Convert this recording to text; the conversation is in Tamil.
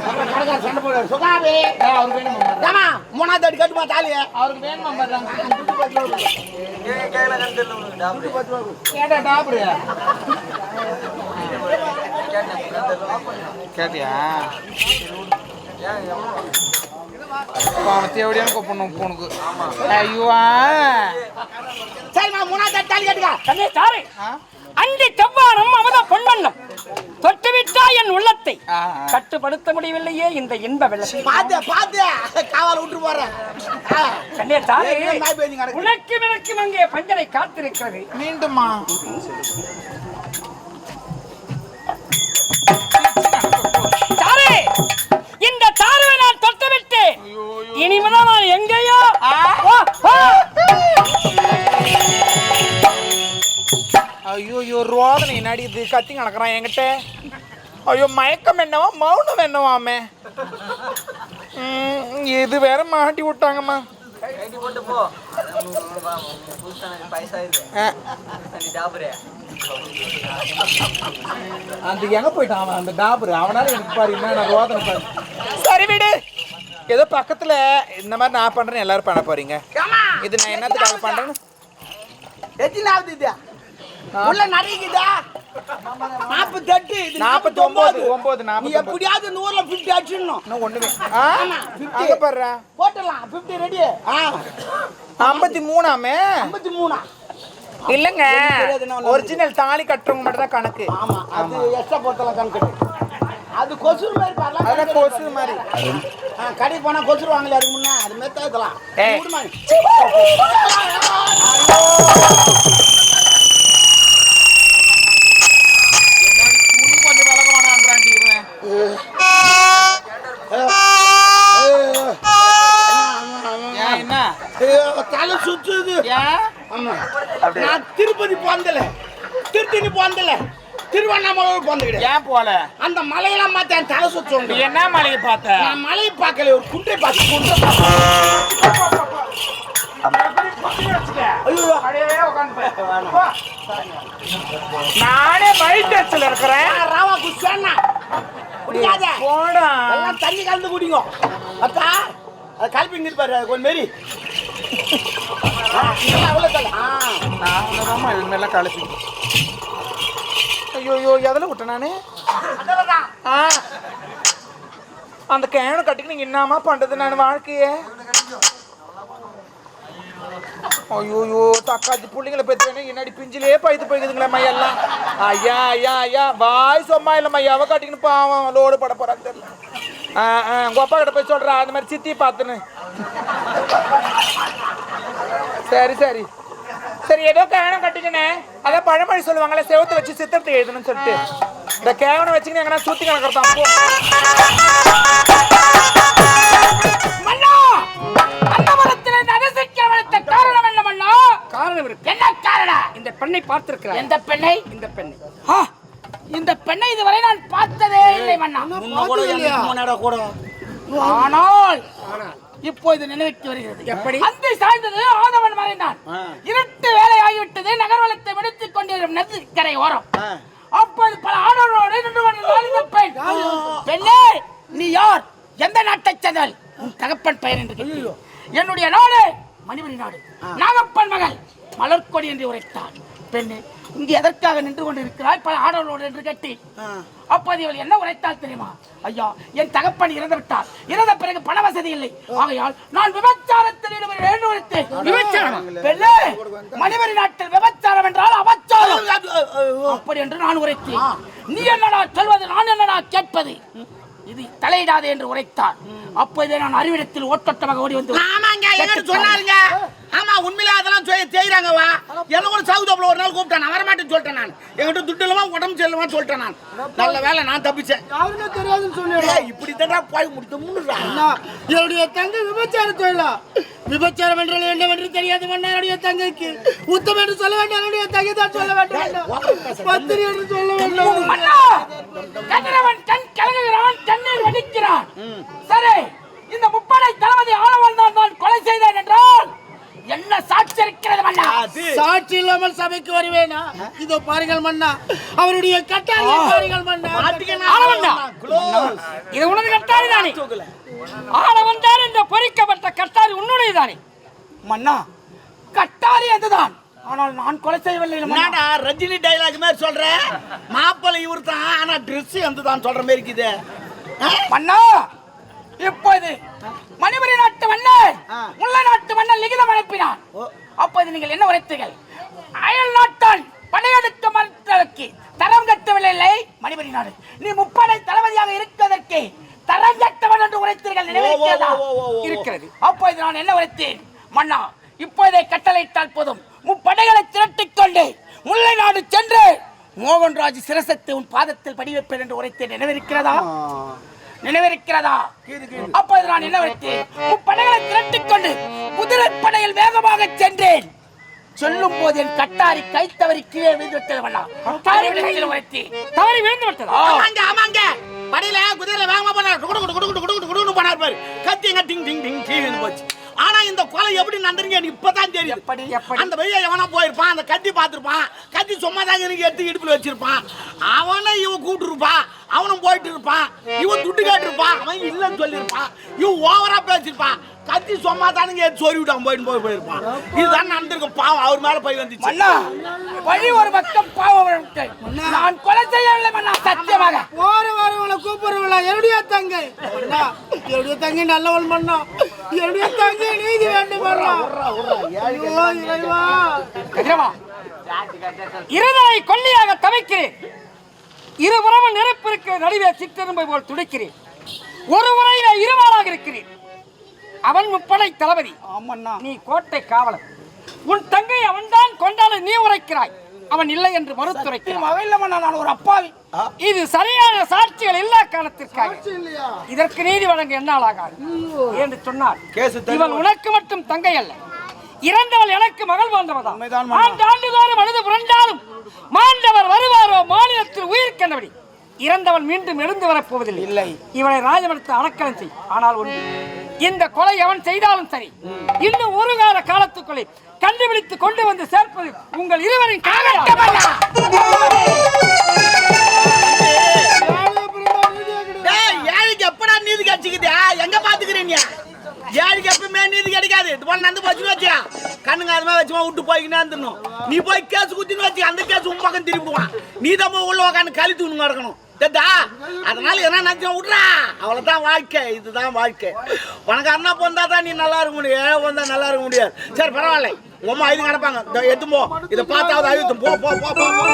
அப்புறம் சண்டை போடுவாரு சுகாபி அவருக்கு ஏமா மூணாவது அடி கட்டுமா தாலி அவருக்கு வேணுமா கேட்டா டாப்ரு கேட்டியா பாவத்தை எப்படியான கூப்பிடணும் உனக்கு ஐயோ சரிம்மா மூணாவது தாலி கட்டுக்கா. கண்ணே சாரு அண்டி செவ்வானம் அமத பொன்வண்ணம் தொட்டுவிட்டா என் உள்ளத்தை. கட்டுப்படுத்த முடியவில்லையே இந்த இன்ப வெள்ளத்தை. பாத்து பாத்து. காவால விட்டு போறேன். கண்ணே கிடக்கு. உனக்கு விளக்கும் அங்கே பஞ்சனை காத்திருக்கிறது. மீண்டுமா கத்தி நடக்கிறான் என்கிட்ட. ஐயோ மயக்கம் என்னவா? மௌனம் என்னவாமே ம், இது வேற மாட்டி விட்டாங்கம்மா. அந்த எங்க போயிட்டான் அவன்? அந்த டாபர். அவனால எனக்கு பாரு என்ன ரோதனை பாரு. சரி விடு. ஏதோ பக்கத்துல இந்த மாதிரி நான் பண்றேன் எல்லாரும் பண்ண போறீங்க. இது நான் என்னத்துக்காக பண்றேன்னு? எத்தனாவது இது. உள்ள நிறையுதா நாற்பத்தெட்டு நாற்பத்தி ஒன்பது ஒன்பது நீ எப்படியாவது ஊர்ல பிப்டி அடிச்சிடணும் ஒண்ணுமே. ஆ? ஆமா, 50. அங்க பாருடா. போட்டுடலாம். பிப்டி ரெடி ஐம்பத்தி மூணாமே? ஐம்பத்தி மூணா. இல்லைங்க. ஒரிஜினல் தாலி கட்டுறவங்க மட்டும் தான் கணக்கு. ஆமா. அது எக்ஸ்ட்ரா போட்டலாம் கணக்கு அது கொசுறு மாதிரி பாரலாம் அதெல்லாம் கொசு மாதிரி. கடைக்கு போனா கொசுறு வாங்கல அதுக்கு முன்னே. அது மாதிரி தவிர்க்கலாம் ஏய். விடுமா நீ. துணி கொஞ்சம் விலக வேணான்றான்டி இவன் ஏன் என்ன ஐயோ, தலை சுத்துது. நான் திருப்பதி போந்தல திருத்தணி போந்தல திருவண்ணாமலை போந்துக்கிட்டேன் ஏன் போல? அந்த மலையெல்லாம் பார்த்து என் தலை சுத்தம். என்ன மலையை பார்த்த? நான் மலையை பார்க்கல ஒரு குன்றை பார்த்து குன்றை நானே மைட்டஸ்ல இருக்கிறேன். ராவா குஷானா குடிக்காத. போடா. எல்லாம் தண்ணி கலந்து குடிங்க. அக்கா அது கலப்பி நிற்பாரு அது கொஞ்சம் மாரி. அவ்வளோ தலை ஆ இது மேல கலப்பி ஐயோ ஐயோ எதில் விட்டேன் நான் ஆ அந்த கேனை கட்டிக்கு நீங்க என்னமா பண்றது நான் வாழ்க்கையே ஐயோயோ தக்காச்சி புள்ளைங்களை பெற்று என்னடி பிஞ்சிலே பைத்து போய்க்குதுங்களேம்மா எல்லாம் ஐயா ஐயா ஐயா வாய் சும்மா இல்லைம்மா எவ கட்டிக்கின்னு பாவம் லோடு பட போறான்னு தெரியல ஆ ஆ உங்க அப்பா கிட்ட போய் சொல்றா அந்த மாதிரி சித்தி பார்த்துன்னு சரி சரி. சரி ஏதோ கேவனம் கட்டிக்கினே அதான் பழமொழி சொல்லுவாங்கல்ல செவத்தை வச்சு சித்திரத்தை எழுதணும்னு சொல்லிட்டு. இந்த கேவனம் வச்சுக்கின்னு எங்கன்னா சுத்தி கணக்கிறதான் காரணம் என்ன காரணம் இருக்கு. என்ன காரணம்? இந்த பெண்ணை பார்த்திருக்கிறார் எந்த பெண்ணை இந்த பெண்ணை ஆ, இந்த பெண்ணை இதுவரை நான் பார்த்ததே இல்லை மன்னா முன்ன கூட எனக்கு முன்னாடி கூட ஆனால் இப்போது நினைவுக்கு வருகிறது. எப்படி? அந்த சாய்ந்தது ஆதவன் மறைந்தான். இருட்டு வேலை ஆகிவிட்டது நகர்வலத்தை விடுத்துக் கொண்டிருக்கும் நதிக்கரை ஓரம். அப்போது பல ஆடவரோடு நின்று கொண்டிருந்தாள் இந்த பெண் பெண்ணே நீ யார்? எந்த நாட்டைச் சேர்ந்தவள்? உன் தகப்பன் பெயர் என்று. என்னுடைய நாடு மணிமணி நாடு. நாகப்பன் மகள் மலர்கொடி என்று உரைத்தாள். பெண்ணே. இங்கு எதற்காக நின்று கொண்டிருக்கிறாய்? பல ஆடவரோடு என்று கேட்டி அப்போது இவள் என்ன உரைத்தாள் தெரியுமா? ஐயா என் தகப்பன் இறந்து விட்டார் இறந்த பிறகு பண வசதி இல்லை. ஆகையால் நான் விபச்சாரத்தில் மணிமணி நாட்டில் விபச்சாரம் என்றால் அபச்சாரம். அப்படி என்று நான் உரைத்தேன். நீ என்னடா சொல்வது நான் என்னடா கேட்பது? இது தலையிடாதே என்று உரைத்தார். அப்போதே நான் அறிவிடத்தில் ஓட்டோட்டமாக ஓடி வந்து எங்கிட்ட சொன்னாருங்க ஆமா உண்மையிலே அதெல்லாம் செய்ய செய்யறாங்க வா எனக்கு ஒரு சவுதாப்புல ஒரு நாள் கூப்பிட்டேன். நான் வரமாட்டேன்னு சொல்லிட்டேன் நான். என்கிட்ட துட்டு இல்லாம உடம்பு செல்லுமா சொல்லிட்டேன் நான். நல்ல வேலை நான் தப்பிச்சேன். யாருமே தெரியாதுன்னு சொல்லிடுறா ஏய், இப்படி தான் போய் முடித்து முன்னுடா என்னுடைய தங்கை விபச்சார தொழிலா? விபச்சாரம் என்றால் என்னவென்று தெரியாது என்னுடைய தங்கைக்கு. உத்தம் என்று சொல்ல வேண்டாம் என்னுடைய தங்கை தான் சொல்ல வேண்டும் பத்திரி என்று சொல்ல வேண்டும். கதிரவன் கண் கலங்குகிறான் கண்ணீர் வடிக்கிறான். சரி இந்த முப்படை தளபதி ஆளவன் தான் நான் கொலை செய்தேன் என்றால் என்ன சாட்சி இல்லாமல் சபைக்கு வருவேனா? இதோ பாருங்கள் மன்னா. அவருடைய கட்டாய பாருங்கள் மன்னா. இது உனது கட்டாரி தானே? ஆளவன் தான் இந்த பொறிக்கப்பட்ட கட்டாரி உன்னுடையதானே மன்னா கட்டாரி அதுதான். ஆனால் நான் கொலை செய்யவில்லை மன்னா. என்னடா ரஜினி டைலாக் மாதிரி சொல்ற? மாப்பிள்ளை இவர் தான் ஆனா ட்ரெஸ் எந்த தான் சொல்ற மாதிரி இருக்குது? மன்னா இப்போது மணிபுரி நாட்டு மன்னர் ஆ. முல்லை மன்னர் லிகிதம் அனுப்பினான் ஓ. அப்போது நீங்கள் என்ன உரைத்தீர்கள்? அயல் நாட்டால் படையெடுக்க மறுத்ததற்கு தரம் கட்டவில்லை. மணிபுரி நாடு நீ முப்படை தளபதியாக இருப்பதற்கு தரம் கட்டவன் என்று உரைத்தீர்கள். நினைவிருக்கிறதா. இருக்கிறது. அப்போது நான் என்ன உரைத்தேன்? மன்னா இப்போதே கட்டளையிட்டால் போதும். முப்படைகளை திரட்டிக் கொண்டு முல்லை நாடு சென்று மோகன்ராஜ் சிரசத்தை உன் பாதத்தில் படி வைப்பேன் என்று உரைத்தேன். நினைவிருக்கிறதா? நினைவிருக்கிறதா? அப்போது நான் என்ன வைத்தேன் முப்படைகளை திரட்டிக் கொண்டு குதிரை படையில் வேகமாக சென்றேன். சொல்லும் போது என் கட்டாரி கை தவறி கீழே விழுந்து விட்டது மன்னா கட்டாரி கையில் உரைத்தேன் தவறி விழுந்து விட்டதா ஆமாங்க ஆமாங்க. படியில குதிரையில வேகமா போனார் குடு குடு குடு குடு குடு குடு குடுன்னு போனார் பாரு. கத்திங்க டிங் டிங் டிங் கீழே போச்சு. ஆனா இந்த கொலை எப்படி நடந்துருங்க எனக்கு இப்பதான் தெரியுது. எப்படி? அந்த பையன் எவனா போயிருப்பான் அந்த கத்தி பார்த்திருப்பான். கத்தி சும்மா தாங்க எனக்கு எடுத்து இடுப்புல வச்சிருப்பான். அவனை இவன் கூப்பிட்டு இருப்பான் அவனும் போயிட்டு இருப்பான் இவன் துட்டு கேட்டிருப்பான் அவன் இல்லைன்னு சொல்லியிருப்பான். இவன் ஓவரா பேசியிருப்பான். கத்தி சும்மா தானுங்க. எடுத்து சொறி விட்டான் போயிட்டு போய் போயிருப்பான் இதுதான் நடந்திருக்கும் பாவம் அவர் மேல போய் வந்துச்சு. மன்னா. வழி ஒரு பக்கம் பாவம் நான் கொலை செய்யவில்லை மன்னா சத்தியமாக. போற வரவங்களை கூப்பிடுறவங்கள என்னுடைய தங்கை. என்னுடைய தங்கை நல்லவள் மன்னா. என்னுடைய தங்கை நீதி வேண்டும் கதிரவா இருதலை கொல்லியாக தவிக்கிறேன். இருபுறமும் நெருப்பு இருக்கிற நடுவே சிற்றெரும்பை போல் துடிக்கிறேன். ஒரு முறையில இருவாளாக இருக்கிறேன். அவன் முப்படை தளபதி. ஆமண்ணா. நீ கோட்டை காவலன் உன் தங்கை அவன்தான் கொண்டாட நீ உரைக்கிறாய். அவன் இல்லை என்று மறுத்துரைக்கிறான். ஒரு அப்பாவி. இது சரியான சாட்சிகள் இல்லா காரணத்திற்காக. இல்லையா? இதற்கு நீதி வழங்க என்னால் ஆகாது. என்று சொன்னார். இவள் உனக்கு மட்டும் தங்கை அல்ல. இறந்தவள் எனக்கு மகள் மன்னா. ஆண்டு ஆண்டுதோறும் அழுது புரண்டாலும் மாண்டவர் வருவாரோ மாநிலத்தில் உயிர் கண்டபடி. இறந்தவள் மீண்டும் எழுந்து வரப்போவதில்லை. இல்லை. இவளை ராஜமடுத்து அடக்கலம் செய். ஆனால் ஒன்று. இந்த கொலை எவன் செய்தாலும் சரி இன்னும் ஒரு கால காலத்துக்குள்ளே கண்டுபிடித்து கொண்டு வந்து சேர்ப்பது உங்கள் இருவரின் கடமையாகும். டேய், ஏழைக்கு எப்படா நீதி கிடைச்சிக்குது எங்க பாத்துக்கிறீங்க ஏழைக்கு எப்பவுமே நீதி கிடைக்காது. இது போல நடந்து போச்சுன்னு வச்சியா கண்ணுங்க அது வச்சுமா விட்டு போய்க்கினே இருந்துடணும். நீ போய் கேஸ் குத்தின்னு வச்சு அந்த கேஸ் உன் பக்கம் திரும்பிடுவான் நீ தான் போய் உள்ள உட்காந்து கழி தூணு நடக்கணும். தெரிதா அதனால என்ன நினைச்சா விட்றா? அவ்வளோதான் வாழ்க்கை இதுதான் வாழ்க்கை. உனக்கு அண்ணா தான் நீ நல்லா இருக்க முடியும் ஏழை பொந்தா நல்லா இருக்க முடியாது? சரி பரவாயில்ல. உங்க அம்மா இது கிடப்பாங்க. இதோ எடுத்து போ. இதை பார்த்தாவது அழுத்தும் போ போ போ போ போ.